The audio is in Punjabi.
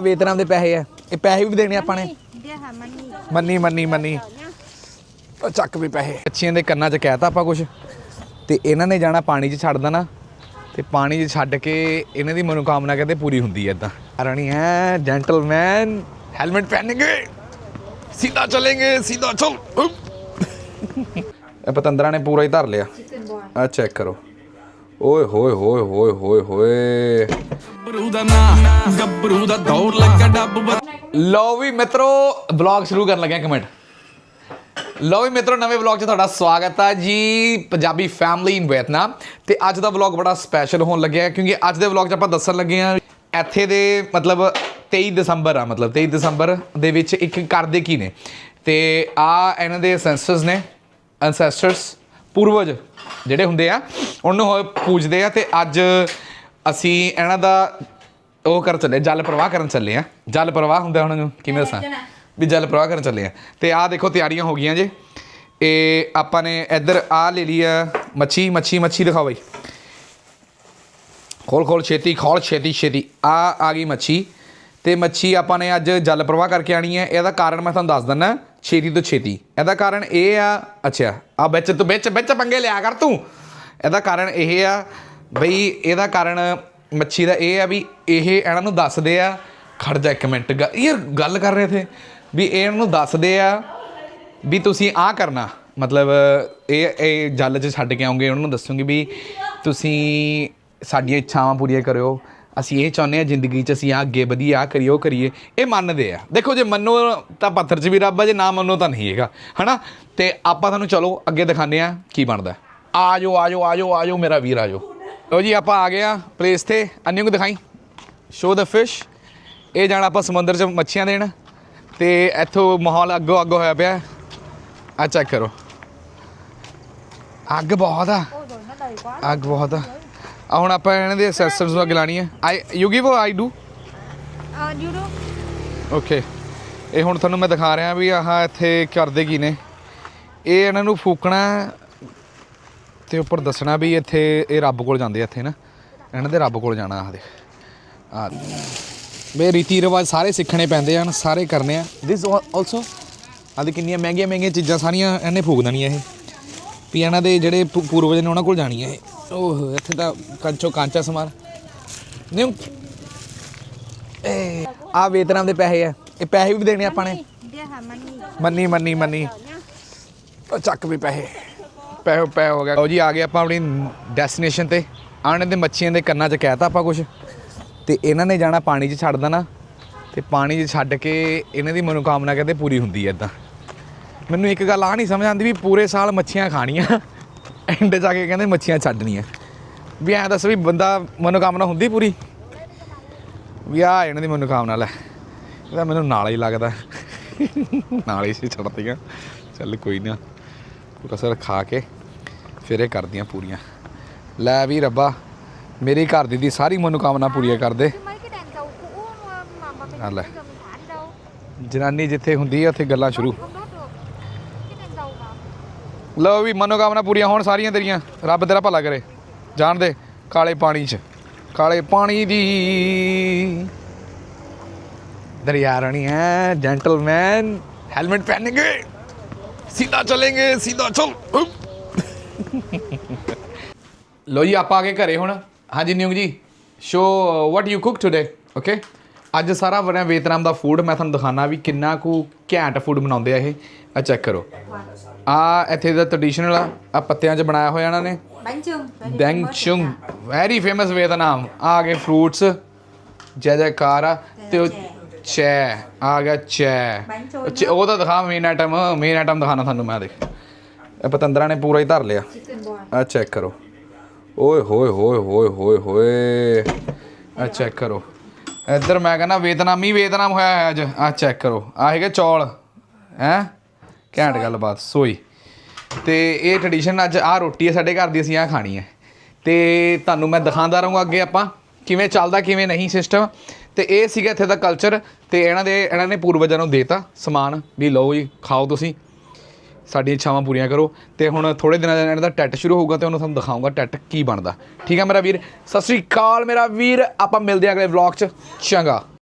ਵੇਤਨਾਂ ਦੇ ਪੈਸੇ ਆ। ਇਹ ਪੈਸੇ ਵੀ ਦੇਣੇ ਆਪਾਂ ਨੇ। ਮੰਨੀ ਮੰਨੀ ਮੰਨੀ। ਉਹ ਚੱਕ ਵੀ ਪੈਸੇ। ਬੱਚਿਆਂ ਦੇ ਕੰਨਾਂ 'ਚ ਕਹਿਤਾ ਆਪਾਂ ਕੁਝ ਤੇ ਇਹਨਾਂ ਨੇ ਜਾਣਾ ਪਾਣੀ 'ਚ ਛੱਡ ਦੇਣਾ। ਤੇ ਪਾਣੀ 'ਚ ਛੱਡ ਕੇ ਇਹਨਾਂ ਦੀ ਮਨੋਕਾਮਨਾ ਕਹਿੰਦੇ ਪੂਰੀ ਹੁੰਦੀ ਹੈ ਇਦਾਂ ਰਾਣੀ ਹੈ ਜੈਂਟਲਮੈਨ ਹੈਲਮਟ ਪਹਿਨੇਗੇ ਸਿੱਧਾ ਚਲेंगे ਸਿੱਧਾ ਚਲ। ਇਹ ਪਤੰਦਰਾ ਨੇ ਪੂਰਾ ਹੀ ਧਰ ਲਿਆ। ਆ ਚੈੱਕ ਕਰੋ। ਓਏ ਹੋਏ ਹੋਏ ਹੋਏ ਹੋਏ ਹੋਏ। ਗੱਭਰੂ ਦਾ ਨਾਂ ਗੱਭਰੂ ਦਾ ਦੌਰ ਲੱਗਾ ਡੱਬ ਬ- ਲਓ ਵੀ ਮਿੱਤਰੋ ਵਲੌਗ ਸ਼ੁਰੂ ਕਰਨ ਲੱਗਿਆ ਕਮੈਂਟ ਲਓ ਵੀ ਮਿੱਤਰੋ ਨਵੇਂ ਵਲੌਗ 'ਚ ਤੁਹਾਡਾ ਸਵਾਗਤ ਹੈ ਜੀ ਪੰਜਾਬੀ ਫੈਮਿਲੀ ਇਨ ਵੀਅਤਨਾਮ ਤੇ ਅੱਜ ਦਾ ਵਲੌਗ ਬੜਾ ਸਪੈਸ਼ਲ ਹੋਣ ਲੱਗਿਆ ਹੈ ਕਿਉਂਕਿ ਅੱਜ ਦੇ ਵਲੌਗ 'ਚ ਆਪਾਂ ਦੱਸਣ ਲੱਗੇ ਹਾਂ ਇੱਥੇ ਦੇ ਮਤਲਬ 23 ਦਸੰਬਰ ਆ ਮਤਲਬ 23 ਦਸੰਬਰ ਦੇ ਵਿੱਚ ਇੱਕ ਕਰਦੇ ਕੀ ਨੇ। ਤੇ ਆ ਇਹਨਾਂ ਦੇ ਸੈਂਸਟਰਸ ਨੇ ਐਂਸੈਸਟਰਸ ਪੂਰਵਜ। ਜਿਹੜੇ ਹੁੰਦੇ ਆ ਉਹਨੂੰ ਉਹ ਪੂਜਦੇ ਆ ਤੇ ਅੱਜ ਅਸੀਂ ਇਹਨਾਂ ਦਾ ਉਹ ਕਰਨ ਚੱਲੇ ਜਲ ਪ੍ਰਵਾਹ ਕਰਨ ਚੱਲੇ ਆ। ਜਲ ਪ੍ਰਵਾਹ ਹੁੰਦਾ ਉਹਨਾਂ ਨੂੰ ਕਿਵੇਂ ਦੱਸਾਂ? ਵੀ ਜਲ ਪ੍ਰਵਾਹ ਕਰਨ ਚੱਲੇ ਆ। ਤੇ ਆਹ ਦੇਖੋ ਤਿਆਰੀਆਂ ਹੋ ਗਈਆਂ ਜੇ। ਇਹ ਆਪਾਂ ਨੇ ਇੱਧਰ ਆ ਲੈ ਲਈ ਆ ਮੱਛੀ ਮੱਛੀ ਮੱਛੀ ਦਿਖਾਓ ਬਾਈ। ਖੋਲ ਖੋਲ ਛੇਤੀ ਖੋਲ ਛੇਤੀ ਛੇਤੀ। ਆ ਆ ਗਈ ਮੱਛੀ। ਤੇ ਮੱਛੀ ਆਪਾਂ ਨੇ ਅੱਜ ਜਲ ਪ੍ਰਵਾਹ ਕਰਕੇ ਆਣੀ ਹੈ। ਇਹਦਾ ਕਾਰਨ ਮੈਂ ਤੁਹਾਨੂੰ ਦੱਸ ਦਿੰਦਾ। ਛੇਤੀ ਤੋਂ ਛੇਤੀ। ਇਹਦਾ ਕਾਰਨ ਇਹ ਆ, ਅੱਛਾ, ਆ ਵਿੱਚ ਤੂੰ ਵਿੱਚ ਵਿੱਚ ਪੰਗੇ ਲਿਆ ਕਰ ਤੂੰ। ਇਹਦਾ ਕਾਰਨ ਇਹ ਆ ਬਈ, ਇਹਦਾ ਕਾਰਨ ਮੱਛੀ ਦਾ ਇਹ ਆ ਵੀ ਇਹ ਇਹਨਾਂ ਨੂੰ ਦੱਸਦੇ ਆ, ਖੜ ਜਾ ਇੱਕ ਮਿੰਟ, ਗ- ਯਾਰ ਗੱਲ ਕਰ ਰਹੇ ਥੇ ਵੀ ਇਹ ਇਹਨਾਂ ਨੂੰ ਦੱਸਦੇ ਆ ਵੀ ਤੁਸੀਂ ਆ ਕਰਨਾ। ਮਤਲਬ ਇਹ ਇਹ ਜਲ 'ਚ ਛੱਡ ਕੇ ਆਉਂਗੇ, ਉਹਨਾਂ ਨੂੰ ਦੱਸੂਗੇ ਵੀ ਤੁਸੀਂ ਸਾਡੀਆਂ ਇੱਛਾਵਾਂ ਪੂਰੀਆਂ ਕਰਿਓ। ਅਸੀਂ ਇਹ ਚਾਹੁੰਦੇ ਆ ਜ਼ਿੰਦਗੀ 'ਚ ਅਸੀਂ ਆ ਅੱਗੇ ਵਧੀਏ ਆ ਕਰੀਏ ਉਹ ਕਰੀਏ ਇਹ ਮੰਨਦੇ ਆ। ਦੇਖੋ ਜੇ ਮੰਨੋ ਤਾਂ ਪੱਥਰ 'ਚ ਵੀ ਰੱਬ ਆ ਜੇ ਨਾ ਮੰਨੋ ਤਾਂ ਨਹੀਂ ਹੈਗਾ ਹਨਾ? ਤੇ ਆਪਾਂ ਤੁਹਾਨੂੰ ਚਲੋ ਅੱਗੇ ਦਿਖਾਉਂਦੇ ਆ ਕੀ ਬਣਦਾ। ਆ ਜਾਓ ਆ ਜਾਓ ਆ ਜਾਓ ਆ ਜਾਓ ਮੇਰਾ ਵੀਰ ਆ ਜਾਓ ਲਓ ਜੀ ਆਪਾਂ ਆ ਗਏ ਆ ਪਲੇਸ ਤੇ। ਅੰਨਿਓ ਨੂੰ ਦਿਖਾਈ। ਸ਼ੋ ਦ ਫਿਸ਼ ਇਹ ਜਾਣਾ ਆਪਾਂ ਸਮੁੰਦਰ 'ਚ ਮੱਛੀਆਂ ਦੇਣ। ਤੇ ਇੱਥੋਂ ਮਾਹੌਲ ਅੱਗੋਂ ਅੱਗੋਂ ਹੋਇਆ ਪਿਆ। ਆ ਚੈੱਕ ਕਰੋ। ਅੱਗ ਬਹੁਤ ਆ। ਅੱਗ ਬਹੁਤ ਆ। ਆ ਹੁਣ ਆਪਾਂ ਇਹਨਾਂ ਦੇ ਅਸੈਸਰਸ ਨੂੰ ਅੱਗ ਲਾਣੀ ਹੈ। I you give I do ờ you do? Okay ਇਹ ਹੁਣ ਤੁਹਾਨੂੰ ਮੈਂ ਦਿਖਾ ਰਿਹਾ ਵੀ ਆਹ ਇੱਥੇ ਕਰਦੇ ਕੀ ਨੇ। ਇਹ ਇਹਨਾਂ ਨੂੰ ਫੂਕਣਾ ਤੇ ਉੱਪਰ ਦੱਸਣਾ ਵੀ ਇੱਥੇ ਇਹ ਰੱਬ ਕੋਲ ਜਾਂਦੇ ਆ ਇੱਥੇ ਨਾ। ਇਹਨਾਂ ਦੇ ਰੱਬ ਕੋਲ ਜਾਣਾ ਆਹ ਦੇਖ। ਆ ਵੇ ਰੀਤੀ ਰਿਵਾਜ ਸਾਰੇ ਸਿੱਖਣੇ ਪੈਂਦੇ ਹਨ ਸਾਰੇ ਕਰਨੇ ਆ। ਦਿਸ ਆਲਸੋ ਆਦੇ ਕਿੰਨੀਆਂ ਮਹਿੰਗੀਆਂ ਮਹਿੰਗੀਆਂ ਚੀਜ਼ਾਂ ਸਾਰੀਆਂ ਇਹਨੇ ਫੂਕ ਦੇਣੀਆਂ ਇਹ। ਵੀ ਇਹਨਾਂ ਦੇ ਜਿਹੜੇ ਪੂ- ਪੂਰਵਜ ਨੇ ਉਹਨਾਂ ਕੋਲ ਜਾਣੀਆਂ ਇਹ। ਓਹ, ਇੱਥੇ ਤਾਂ ਕੰਚੋ ਕਾਂਚਾ ਸਮਾਨ। ਨਹੀਂ ਇਹ ਆ ਵੇਤਨਾਮ ਦੇ ਪੈਸੇ ਆ। ਇਹ ਪੈਸੇ ਵੀ ਦੇਣੇ ਆਪਾਂ ਨੇ। ਮੰਨੀ ਮੰਨੀ ਮੰਨੀ। ਉਹ ਚੱਕ ਵੀ ਪੈਸੇ। ਪੈਸੇ ਪੈ ਹੋ ਗਿਆ। ਲਓ ਜੀ, ਆ ਗਏ ਆਪਾਂ ਆਪਣੀ ਡੈਸਟੀਨੇਸ਼ਨ ਤੇ। ਆਣ ਦੇ ਮੱਛੀਆਂ ਦੇ ਕੰਨਾਂ 'ਚ ਕਹਿਤਾ ਆਪਾਂ ਕੁਝ ਤੇ ਇਹਨਾਂ ਨੇ ਜਾਣਾ ਪਾਣੀ 'ਚ ਛੱਡ ਦੇਣਾ। ਤੇ ਪਾਣੀ 'ਚ ਛੱਡ ਕੇ ਇਹਨਾਂ ਦੀ ਮਨੋਕਾਮਨਾ ਕਹਿੰਦੇ ਪੂਰੀ ਹੁੰਦੀ ਹੈ ਇਦਾਂ ਮੈਨੂੰ ਇੱਕ ਗੱਲ ਆ ਨਹੀਂ ਸਮਝ ਆਉਂਦੀ ਵੀ ਪੂਰੇ ਸਾਲ ਮੱਛੀਆਂ ਖਾਣੀਆਂ। ਐਂਡ ਜਾ ਕੇ ਕਹਿੰਦੇ ਮੱਛੀਆਂ ਛੱਡਣੀਆਂ। ਵੀ ਐਂ ਦੱਸ ਵੀ ਬੰਦਾ ਮਨੋਕਾਮਨਾ ਹੁੰਦੀ ਪੂਰੀ? ਵੀ ਆ ਇਹਨਾਂ ਦੀ ਮਨੋਕਾਮਨਾ ਲੈ। ਇਹਦਾ ਮੈਨੂੰ ਨਾਲ ਹੀ ਲੱਗਦਾ। ਨਾਲ ਹੀ ਸੀ ਛੱਡਤੀਆਂ। ਚੱਲ ਕੋਈ ਨਾ। ਪੂਰਾ ਸਰ ਖਾ ਕੇ ਫਿਰ ਇਹ ਕਰਦੀਆਂ ਪੂਰੀਆਂ। ਲੈ ਵੀ ਰੱਬਾ ਮੇਰੀ ਘਰ ਦੀ ਦੀ ਸਾਰੀ ਮਨੋਕਾਮਨਾ ਪੂਰੀਆਂ ਕਰ ਦੇ। ਜਨਾਨੀ ਜਿੱਥੇ ਹੁੰਦੀ ਹੈ ਉੱਥੇ ਗੱਲਾਂ ਸ਼ੁਰੂ। ਲਓ ਵੀ ਮਨੋਕਾਮਨਾ ਪੂਰੀਆਂ ਹੋਣ ਸਾਰੀਆਂ ਤੇਰੀਆਂ। ਰੱਬ ਤੇਰਾ ਭਲਾ ਕਰੇ। ਜਾਣ ਦੇ ਕਾਲੇ ਪਾਣੀ 'ਚ। ਕਾਲੇ ਪਾਣੀ ਦੀ ਦਰਿਆ ਰਾਣੀ ਹੈ ਜੈਂਟਲਮੈਨ ਹੈਲਮਟ ਪਹਿਨੇਗੇ। ਸਿੱਧਾ ਚਲेंगे ਸਿੱਧਾ ਚਲ। ਲੋ ਜੀ, ਆਪਾਂ ਆ ਕੇ ਘਰੇ ਹੁਣ। ਹਾਂਜੀ, ਨਿਊ ਜੀ। Show what you cook today okay ਅੱਜ ਸਾਰਾ ਬਣਿਆ ਵੀਤਨਾਮ ਦਾ ਫੂਡ ਮੈਂ ਤੁਹਾਨੂੰ ਦਿਖਾਣਾ ਵੀ ਕਿੰਨਾ ਕੁ ਘੈਂਟ ਫੂਡ ਬਣਾਉਂਦੇ ਆ ਇਹ। ਆ ਚੈੱਕ ਕਰੋ। ਆ ਇੱਥੇ ਦਾ ਟ੍ਰੈਡੀਸ਼ਨਲ ਆ ਪੱਤਿਆਂ 'ਚ ਬਣਾਇਆ ਹੋਇਆ ਇਹਨਾਂ ਨੇ। ਡੈਂਗ ਚੁੰਗ ਵੈਰੀ ਫੇਮਸ ਵੀਤਨਾਮ ਆ ਗਏ ਫਰੂਟਸ ਜੈ ਜੈਕਾਰ ਆ ਤੇ ਉਹ ਚੈ ਆ ਗਿਆ ਚੈ। ਉਹ ਤਾਂ ਦਿਖਾ ਮੇਨ ਆਈਟਮ ਮੇਨ ਆਈਟਮ ਦਿਖਾਣਾ ਤੁਹਾਨੂੰ ਮੈਂ ਦੇਖ। ਇਹ ਪਤੰਦਰਾ ਨੇ ਪੂਰਾ ਹੀ ਧਰ ਲਿਆ। ਆ ਚੈੱਕ ਕਰੋ। ਓਏ ਹੋਏ ਹੋਏ ਹੋਏ ਹੋਏ ਹੋਏ। ਆ ਚੈੱਕ ਕਰੋ। ਇੱਧਰ ਮੈਂ ਕਹਿੰਦਾ ਵੀਤਨਾਮੀ ਵੀਤਨਾਮ ਹੋਇਆ ਹੈ ਅੱਜ। ਆ ਚੈੱਕ ਕਰੋ। ਆ ਹੈਗੇ ਚੌਲ। ਹੈ? ਘੈਂਟ ਗੱਲਬਾਤ ਸੋਈ। ਤੇ ਇਹ ਟ੍ਰੈਡੀਸ਼ਨ ਅੱਜ ਆ ਰੋਟੀ ਹੈ ਸਾਡੇ ਘਰ ਦੀ ਅਸੀਂ ਆ ਖਾਣੀ ਹੈ। ਤੇ ਤੁਹਾਨੂੰ ਮੈਂ ਦਿਖਾਉਂਦਾ ਰਹੂੰਗਾ ਅੱਗੇ ਆਪਾਂ ਕਿਵੇਂ ਚੱਲਦਾ ਕਿਵੇਂ ਨਹੀਂ ਸਿਸਟਮ ਤੇ ਇਹ ਸੀਗਾ ਇੱਥੇ ਦਾ ਕਲਚਰ ਤੇ ਇਹਨਾਂ ਦੇ ਇਹਨਾਂ ਨੇ ਪੂਰਵਜਾਂ ਨੂੰ ਦੇਤਾ ਸਮਾਨ ਵੀ ਲਓ ਜੀ ਖਾਓ ਤੁਸੀਂ। ਸਾਡੀਆਂ ਇੱਛਾਵਾਂ ਪੂਰੀਆਂ ਕਰੋ ਤੇ ਹੁਣ ਥੋੜੇ ਦਿਨਾਂ ਇਹਨਾਂ ਦਾ ਟੈਟ ਸ਼ੁਰੂ ਹੋਊਗਾ ਤੇ ਉਹਨੂੰ ਤੁਹਾਨੂੰ ਦਿਖਾਊਂਗਾ ਟੈਟ ਕੀ ਬਣਦਾ। ਠੀਕ ਹੈ ਮੇਰਾ ਵੀਰ? ਸਤਿ ਸ੍ਰੀ ਅਕਾਲ ਮੇਰਾ ਵੀਰ, ਆਪਾਂ ਮਿਲਦੇ ਹਾਂ ਅਗਲੇ ਵਲੌਗ 'ਚ। ਚੰਗਾ।